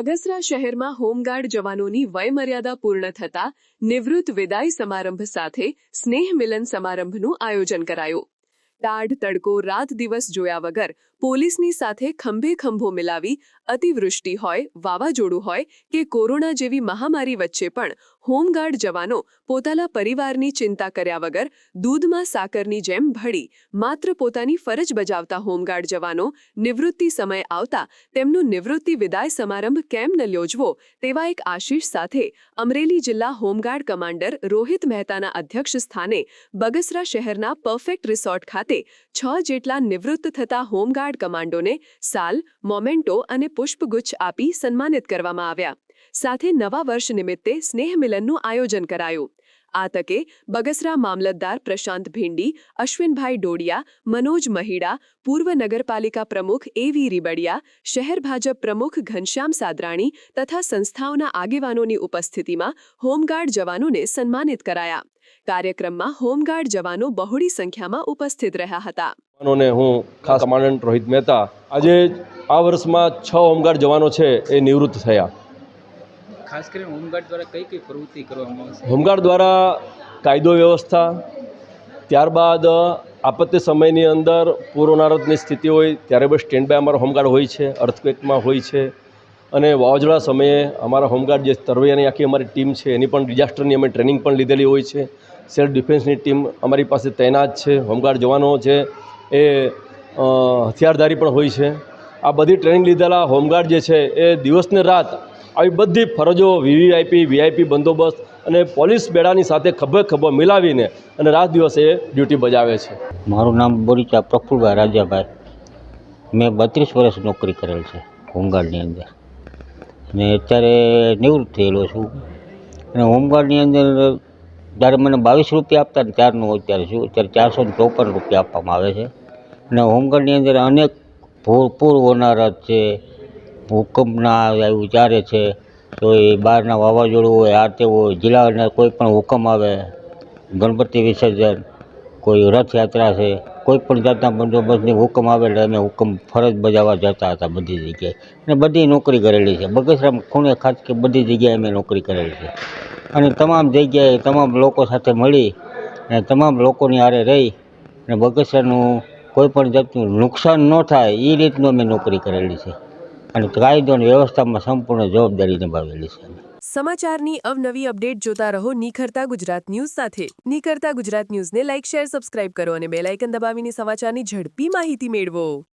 બગસરા શહેરમાં હોમગાર્ડ જવાનોની વયમર્યાદા પૂર્ણ થતા નિવૃત્ત વિદાય સમારંભ સાથે સ્નેહ મિલન સમારંભનું આયોજન કરાયું. ટાઢ તડકો રાત દિવસ જોયા વગર પોલીસની સાથે ખંભે ખંભો મિલાવી અતિવૃષ્ટિ હોય, વાવાઝોડું હોય કે કોરોના જેવી મહામારી વચ્ચે પણ હોમગાર્ડ જવાનો પોતાના પરિવારની ચિંતા કર્યા વગર દૂધમાં સાકરની જેમ ભળી માત્ર પોતાની ફરજ બજાવતા હોમગાર્ડ જવાનો નિવૃત્તિ સમય આવતા તેમનું નિવૃત્તિ વિદાય સમારંભ કેમ ન યોજવો તેવા એક આશીષ સાથે અમરેલી જિલ્લા હોમગાર્ડ કમાન્ડર રોહિત મહેતાના અધ્યક્ષ સ્થાને બગસરા શહેરના પરફેક્ટ રિસોર્ટ ખાતે છ જેટલા નિવૃત્ત થતા હોમગાર્ડ કમાન્ડોને સાલ, મોમેન્ટો અને પુષ્પગુચ્છ આપી સન્માનિત કરવામાં આવ્યા. સાથે નવા વર્ષ નિમિત્તે સ્નેહ મિલનનું આયોજન કરાયું. આ તકે બગસરા મામલતદાર પ્રશાંત ભીંડી અશ્વિનભાઈ ડોડિયા મનોજ મહિડા પૂર્વ નગરપાલિકા પ્રમુખ એવી રીબડિયા શહેર ભાજપ પ્રમુખ ઘનશ્યામ સાદરાણી તથા સંસ્થાઓના આગેવાનોની ઉપસ્થિતિમાં હોમગાર્ડ જવાનોને સન્માનિત કરાયા કાર્યક્રમમાં હોમગાર્ડ જવાનો બહોળી સંખ્યામાં ઉપસ્થિત રહ્યા હતા હું ખાસ કમાન્ડન્ટ રોહિત મહેતા આજે આ વર્ષમાં છ હોમગાર્ડ જવાનો છે એ નિવૃત્ત થયા ખાસ કરીને હોમગાર્ડ દ્વારા કઈ કઈ પ્રવૃત્તિ કરવામાં આવશે? હોમગાર્ડ દ્વારા કાયદો વ્યવસ્થા, ત્યારબાદ આપત્તિ સમયની અંદર પૂર્વનારદની સ્થિતિ હોય ત્યારે બસ સ્ટેન્ડ બાય અમારા હોમગાર્ડ હોય છે, અર્થક્વેકમાં હોય છે અને વાવાઝોડા સમયે અમારા હોમગાર્ડ જે તરવૈયાની આખી અમારી ટીમ છે એની પણ ડિઝાસ્ટરની અમે ટ્રેનિંગ પણ લીધેલી હોય છે. સેલ્ફ ડિફેન્સની ટીમ અમારી પાસે તૈનાત છે, હોમગાર્ડ જવાનો છે એ હથિયારધારી પણ હોય છે. આ બધી ટ્રેનિંગ લીધેલા હોમગાર્ડ જે છે એ દિવસને રાત આવી બધી ફરજો વીવીઆઈપી વીઆઈપી બંદોબસ્ત અને પોલીસ બેડાની સાથે ખભે ખભો મિલાવીને અને રાત દિવસ ડ્યુટી બજાવે છે. મારું નામ બોરીચા પ્રફુલભાઈ રાજાભાઈ. મેં બત્રીસ વર્ષ નોકરી કરેલ છે, હોમગાર્ડની અંદર. અને અત્યારે નિવૃત્ત થયેલો છું. અને હોમગાર્ડની અંદર જ્યારે મને બાવીસ રૂપિયા આપતા ને ત્યારનું હોય ત્યારે શું, અત્યારે ચારસો ને ચોપન રૂપિયા આપવામાં આવે છે. અને હોમગાર્ડની અંદર અનેક પૂર પૂર હોનારત છે ભૂકંપના ત્યારે છે, તો એ બહારના વાવાઝોડું હોય, આ તે હોય, જિલ્લાના કોઈ પણ હુકમ આવે, ગણપતિ વિસર્જન, કોઈ રથયાત્રા છે, કોઈ પણ જાતના બંદોબસ્તની હુકમ આવે એટલે અમે હુકમ ફરજ બજાવવા જતા હતા બધી જગ્યાએ. અને બધી નોકરી કરેલી છે. બગસરામાં ખૂણે ખાસ કે બધી જગ્યાએ અમે નોકરી કરેલી છે. અને તમામ જગ્યાએ તમામ લોકો સાથે મળી અને તમામ લોકોની હારે રહી અને બગસરાનું કોઈ પણ જાતનું નુકસાન ન થાય એ રીતનું અમે નોકરી કરેલી છે. અને કાયદો વ્યવસ્થામાં સંપૂર્ણ જવાબદારી નિભાવેલી છે. સમાચારની અવનવી અપડેટ જોતા રહો નિખરતા ગુજરાત ન્યૂઝ સાથે. નિખરતા ગુજરાત ન્યૂઝને લાઇક, શેર, સબસ્ક્રાઇબ કરો અને બેલ આઇકન દબાવીને સમાચારની ઝડપી માહિતી મેળવો.